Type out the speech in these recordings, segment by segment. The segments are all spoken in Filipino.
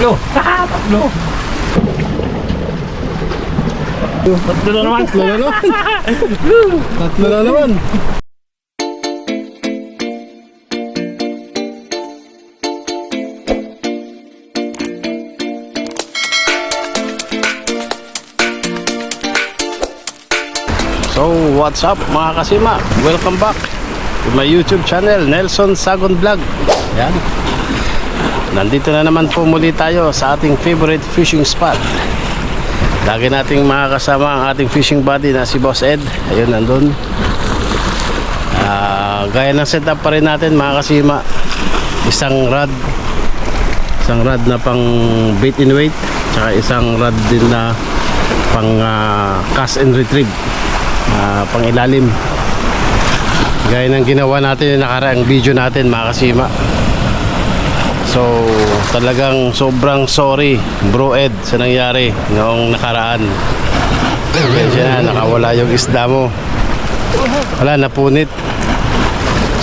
Tatlo. Tatlo. Tatlo na naman. Tatlo na naman. Tatlo na naman. So, what's up mga kasima? Welcome back to my YouTube channel, Nelson Sagon Vlog. Yan. Nandito na naman po muli tayo sa ating favorite fishing spot. Lagi nating makakasama ang ating fishing buddy na si Boss Ed. Ayun, nandun. Ah, gaya ng setup pa rin natin mga kasima. Isang rod. Isang rod na pang bait and weight. Tsaka isang rod din na pang ah, cast and retrieve. Ah, pang ilalim. Gaya ng ginawa natin yung nakaraang video natin mga kasima. So, talagang sobrang sorry, Bro Ed, sa nangyari noong nakaraan. Kaya na, nakawala yung isda mo. Wala, napunit.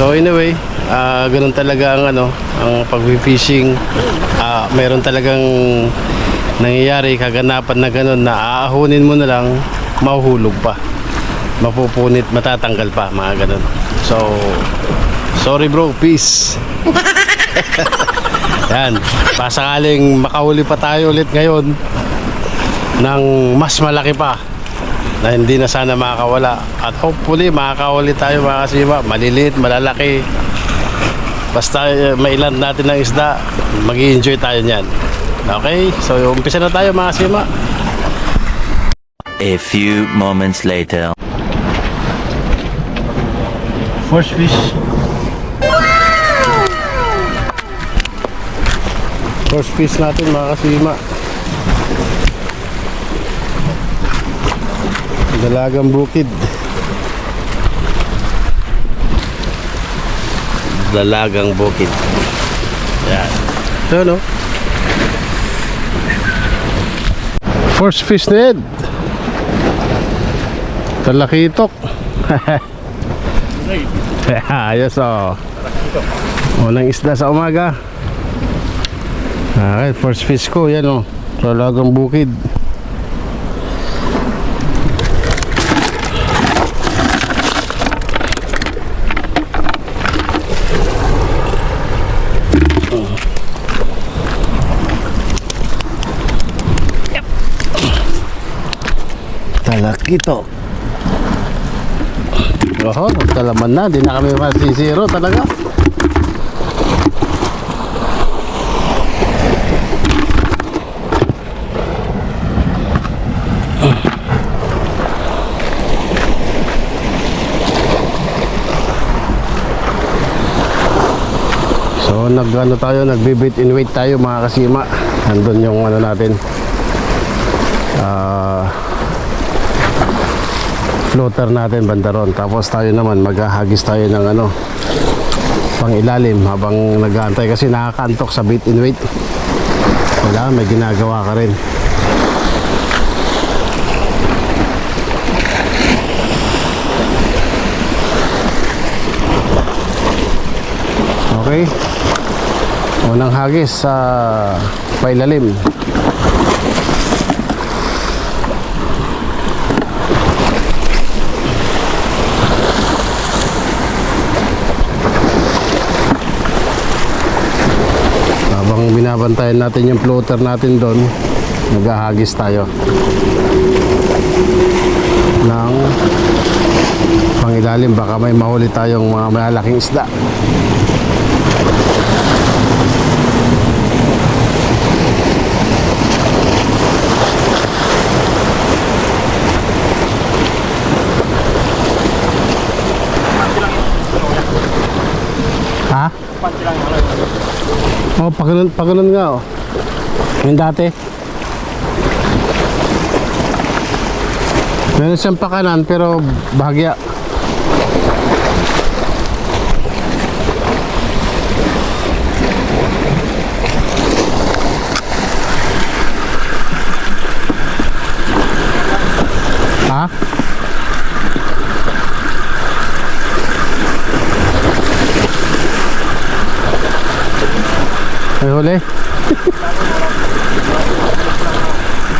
So, anyway, ah ganun talaga ang ano, ang pag-fishing. Ah, meron talagang nangyayari, kaganapan na ganun, na aahunin mo na lang, mahuhulog pa. Mapupunit, matatanggal pa, mga ganun. So, sorry bro, peace. Yan. Pasakaling makahuli pa tayo ulit ngayon ng mas malaki pa na hindi na sana makakawala. At hopefully makakahuli tayo mga kasima. Maliliit, malalaki. Basta eh, mailan natin ng isda, mag enjoy tayo niyan. Okay? So umpisa na tayo mga kasima. A few moments later. First fish. First fish natin mga kasima. Dalagang bukid. Dalagang bukid. Yan. Ito no? First fish na. Talakitok. Ayos oh. Unang isda sa umaga. Okay, first fish ko, yan o. Talagang bukid. Talakito. Oho, talaman na. Di na kami masisiro talaga. So nag ano tayo, nagbibit in wait tayo mga kasima. Nandun yung ano natin. Ah floater natin bandaron. Tapos tayo naman maghahagis tayo ng ano pang ilalim habang nag-aantay kasi nakakantok sa bait in wait. Wala, may ginagawa ka rin. Okay. Unang hagis sa pailalim. Habang binabantayan natin yung floater natin doon, naghahagis tayo ng pangilalim baka may mahuli tayong mga malalaking isda. Ha? Oh, paganoon, paganoon nga oh. Yung dati. Meron siyang pakanan pero bahagya. Huli?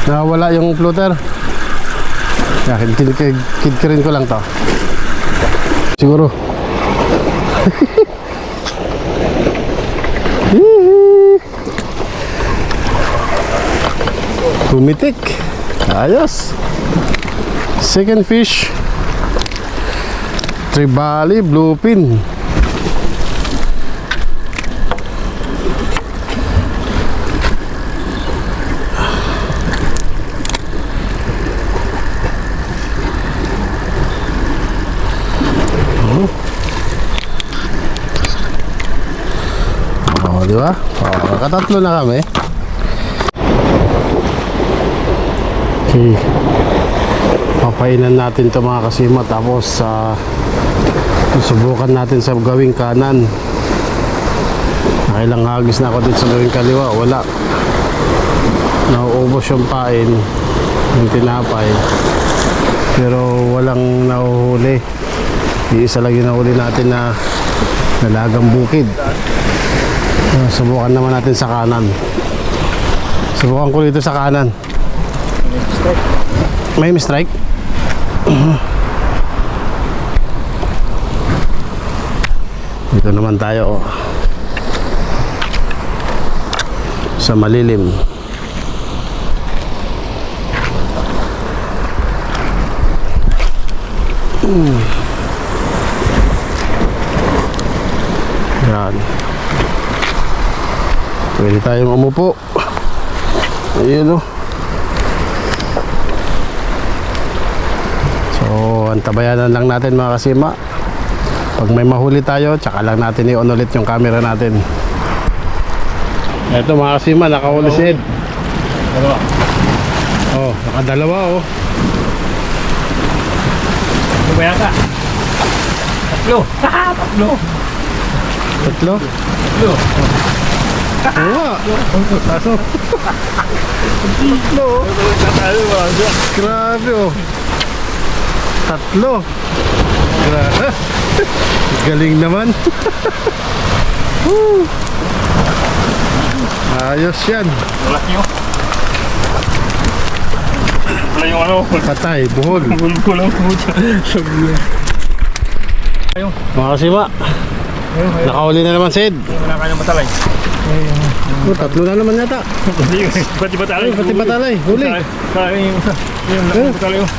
Nawala yung floater. Kaya kid, kid, kid, ko lang to. Siguro. Tumitik. Ayos. Second fish. Tribali bluefin. Oh, di ba? Oh, katatlo na kami. Okay. Papainan natin to mga kasima tapos sa susubukan natin sa gawing kanan. Nakailang hagis na ako dito sa gawing kaliwa. Wala. Nauubos yung pain, yung tinapay. Pero walang nahuhuli. Iisa lang yung nahuli natin na nalagang bukid. Subukan naman natin sa kanan. Subukan ko dito sa kanan. May strike? Dito naman tayo oh. Sa malilim. Mm. Yan. Pwede tayong umupo. Ayun oh. So, antabayanan lang natin mga kasima. Pag may mahuli tayo, tsaka lang natin i-on ulit yung camera natin. Eto mga kasima, nakahuli si Ed. Dalawa. Oh, nakadalawa oh. Ano ba yata? Tatlo. Tatlo. Tatlo. Tatlo. Oo nga. Kaso, Tatlo. Grabe oh. Tatlo. Grabe. Galing naman. Woo. Ayos yan. Wala nyo. Wala yung ano. Patay, buhol. Kulang mo dyan. Sabi Ayun. Mga kasima. Nakahuli na naman si Ed. Wala ka nang matalay. Oh, tatlo na naman yata. Pati batalay. Ay, pati batalay. Huli. Kaya yung. Yung Eh? batalay. oh.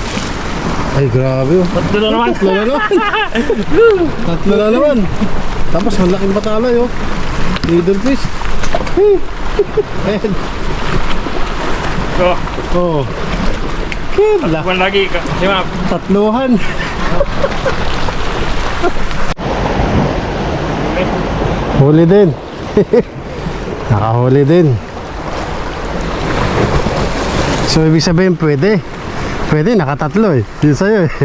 Ay, grabe oh. Tatlo na naman. Tatlo na naman. Tatlo na naman. Tapos ang laking batalay oh. Middle fish. Ed. So, Oh. Kid, la- buwan lagi. tatluhan. Huli din. Nakahuli din. So, ibig sabihin, pwede. Pwede, nakatatlo eh. Yun sa'yo eh.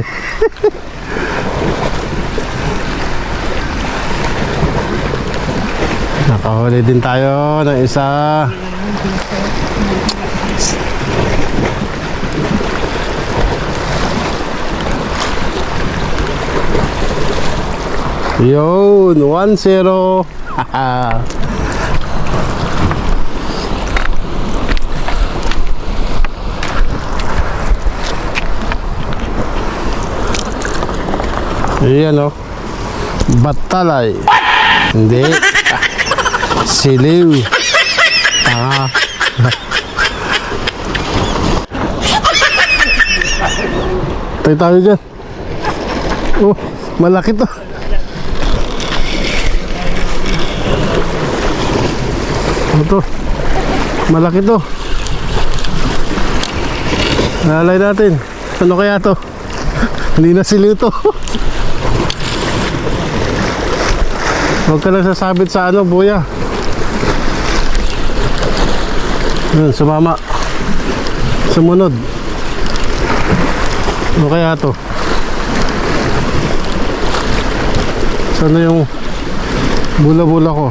Nakahuli din tayo ng isa. Yun, 1-0. Haha. Ayan o. Batalay. Hindi. Siliw. Tanga. Tayo tayo dyan. Oh, malaki to. Ano to? Malaki to. Nalay natin. Ano kaya to? Hindi na siliw to. Huwag ka lang sasabit sa ano, buya. Yun, sumama. Sumunod. Ano kaya to? Sana yung bula-bula ko?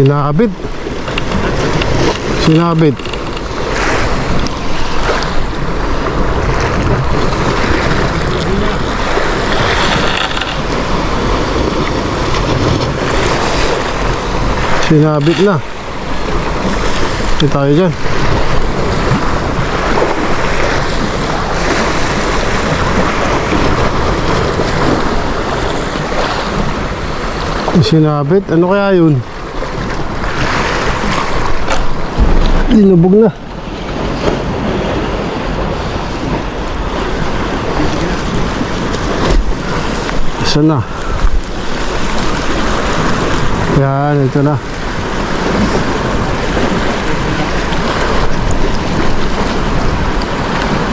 Sinabit. Sinabit. Sinabit na. Hindi tayo dyan. Sinabit? Ano kaya yun? Linubog na. Isa na. Yan, ito na.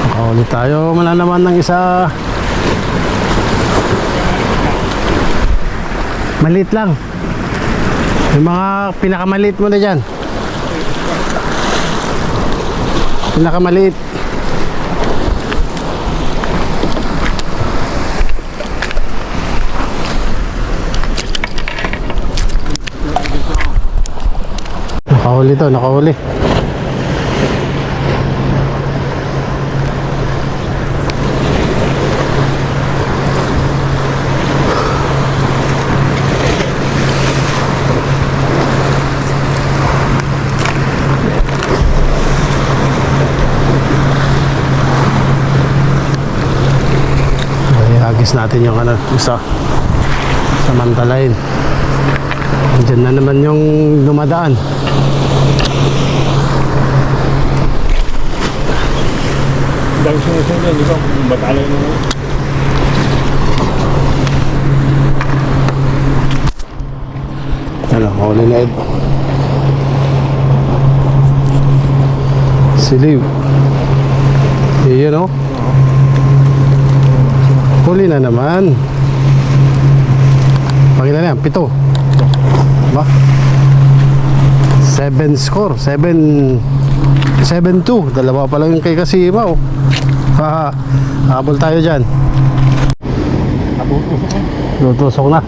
Nakahuli tayo. Wala naman ng isa. Maliit lang. Yung mga pinakamaliit mo na dyan. Pinakamaliit. Nakahuli to, nakahuli. Agis natin yung ano, isa. Samantalain. Diyan na naman yung dumadaan. Dahil sumusunod yan, di ba? Batala yung mga. Ano, huli na Ed. Siliw. Iyan o. Huli na naman. Pakita na yan, pito. Ba? Seven score. Seven. Seven two. Dalawa pa lang yung kay Kasima oh. Haha. Habol tayo dyan. Tutusok na.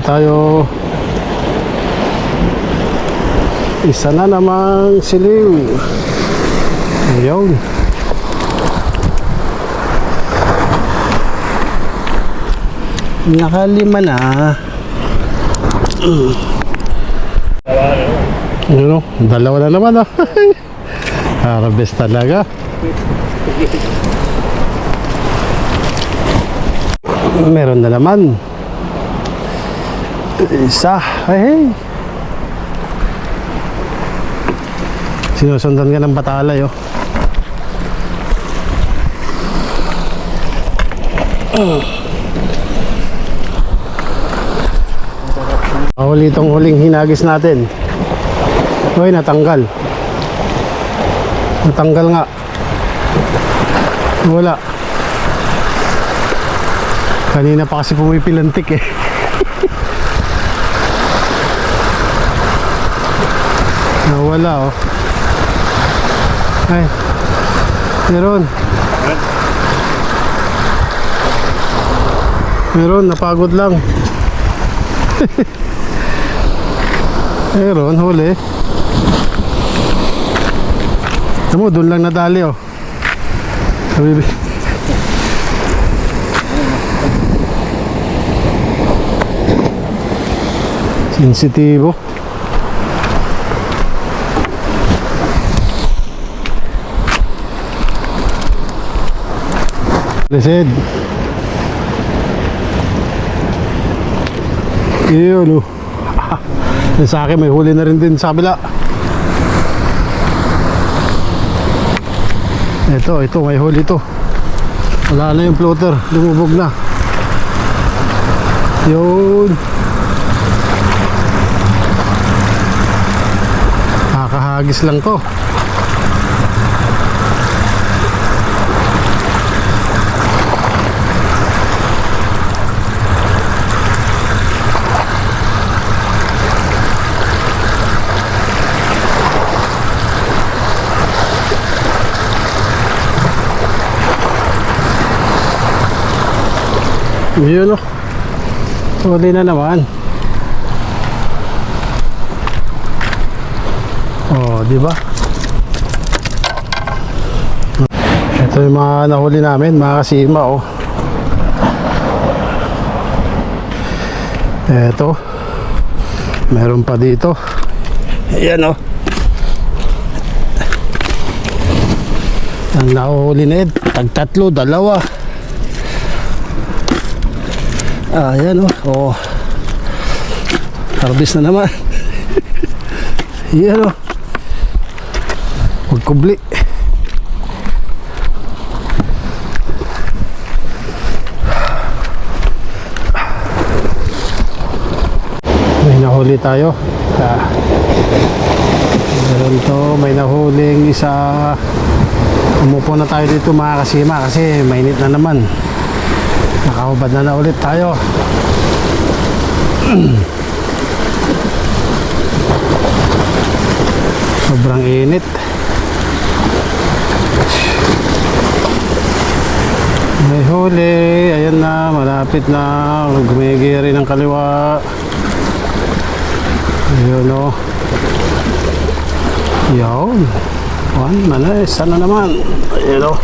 Nakahuli tayo. Isa na namang siliw. Ayun. Nakalima na. Ano? Dalawa na naman ah. Harvest talaga. Meron na naman. Isa. Ay, hey. Sinusundan ka ng batalay, oh. Huli itong huling hinagis natin. Uy, natanggal. Natanggal nga. Wala. Kanina pa kasi pumipilantik eh. Nawala oh. Ay. Meron. Meron, napagod lang. Meron, huli. Alam mo, doon lang nadali oh. Sabi, Sensitibo. Lised. Yun oh. Sa akin may huli na rin din sa kabila. Ito, ito may huli to. Wala na yung floater, lumubog na. Yun. Nakakahagis lang to. Yun o. Huli na naman. Oh, di ba? Ito yung mga nahuli namin, mga kasima oh. Ito. Meron pa dito. Ayan oh. Ang nahuhuli na ito, tagtatlo, dalawa. Ah, ayan, oh. Oh. Harvest na naman. Ayan, oh. Magkubli. May nahuli tayo. Ah. Meron to, may nahuling isa. Umupo na tayo dito mga kasima kasi mainit na naman. Nakahubad na na ulit tayo. Sobrang init. May huli. Ayan na, malapit na. Gumigiri ng kaliwa. Ayun o. Yun. One, mana, isa na naman. Ayun o.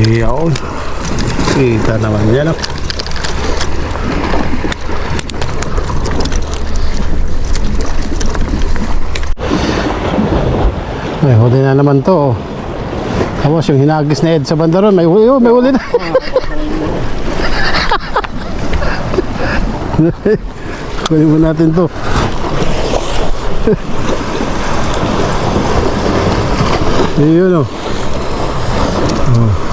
Yun. Kita naman yan. May huli na naman to. Oh. Tapos yung hinagis na Ed sa bandaron, may huli, oh, may huli na. Kunin mo natin to. Yun oh. Oh.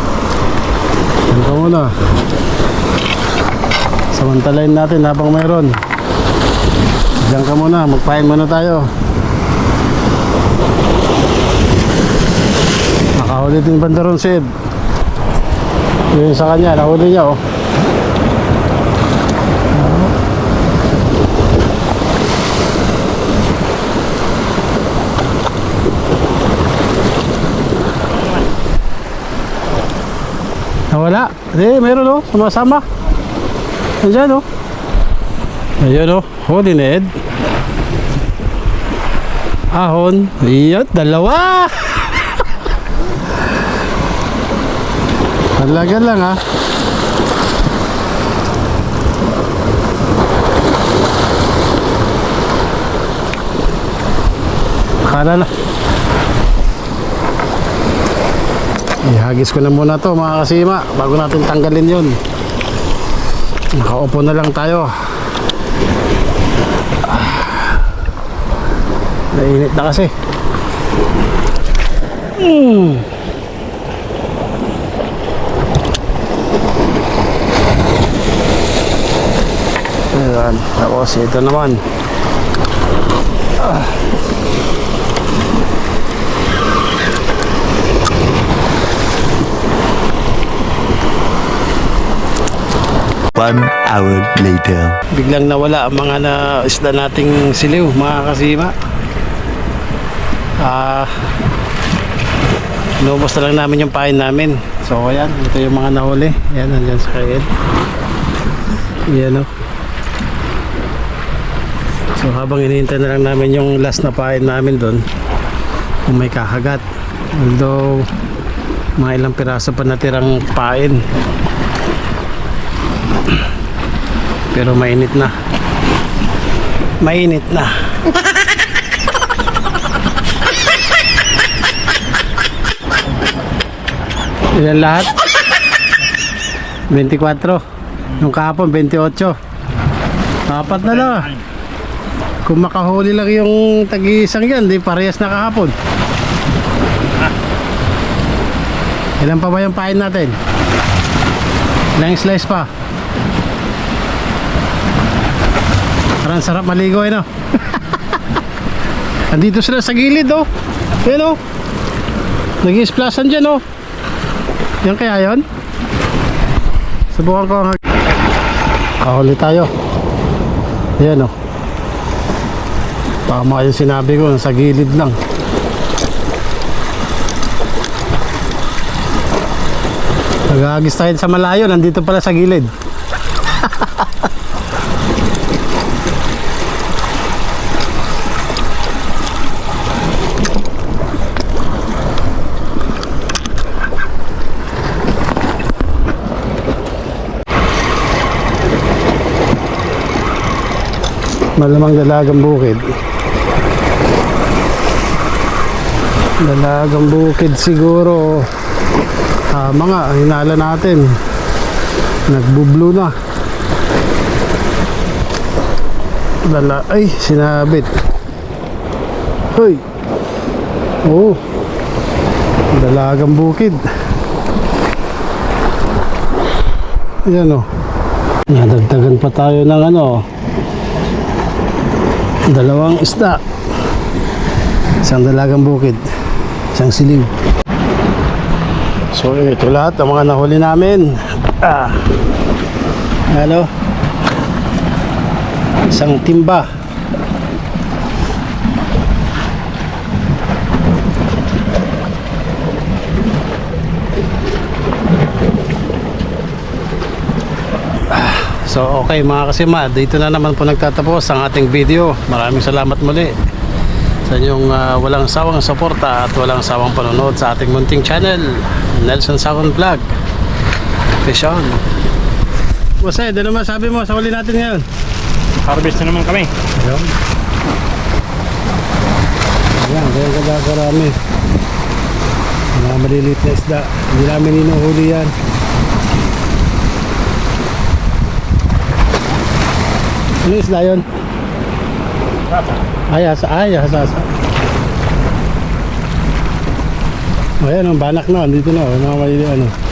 Ka muna. Samantalayin natin habang mayroon. Diyan ka muna, magpahin muna tayo. Nakahuli din bandaron si Ed. Yun sa kanya, nahuli niya oh. Nawala? Eh, meron oh, sumasama. Nandiyan oh. Ayun oh, huli ni Ed. Ahon. Iyot, dalawa. Talaga lang ha. Akala na. Ihagis ko na muna to mga kasima bago natin tanggalin yun. Nakaupo na lang tayo. Nainit na kasi. Mm. Ayan. Tapos ito naman. Ah. One hour later. Biglang nawala ang mga na isda nating siliw, mga kasima. Ah, Inubos na lang namin yung pain namin. So, ayan. Ito yung mga nahuli. Ayan, nandyan sa kain. Ayan, o. So, habang hinihintay na lang namin yung last na pain namin doon, kung may kahagat. Although, mga ilang piraso pa natirang pain. Pero mainit na. Mainit na. Ilan lahat? 24. Nung kahapon, 28. Apat na lang. Kung makahuli lang yung tag-iisang yan, di parehas na kahapon. Ilan pa ba yung pain natin? Ilang slice pa? Parang sarap maligo eh no? Andito sila sa gilid oh. Yan oh. Nag-i-splashan dyan oh. Yan kaya yon? Subukan ko ang Kahuli tayo. Yan oh. Tama yung sinabi ko, sa gilid lang. Nagagis tayo sa malayo, nandito pala sa gilid. Malamang dalagang bukid. Dalagang bukid siguro. Ah, mga hinala natin. Nagbublo na. Dala ay sinabit. Hoy. Oh. Dalagang bukid. Yan oh. Nadagdagan pa tayo ng ano. Dalawang isda. Isang dalagang bukid. Isang siliw. So ito lahat ang mga nahuli namin. Ah. Ano? Isang timba. So okay mga kasima, dito na naman po nagtatapos ang ating video. Maraming salamat muli sa inyong ah, walang sawang suporta at walang sawang panonood sa ating munting channel, Nelson Sakon Vlog. Fish on. Bose, ano naman sabi mo sa huli natin ngayon? Harvest na naman kami. Ayun. Ayan, ganyan kada karami. Mga maliliit na isda. Hindi namin inuhuli yan. Ano isda yun? Ay, asa, ay, asa. O, Ayan, ang banak na, dito na, oh, mga maliliit ano.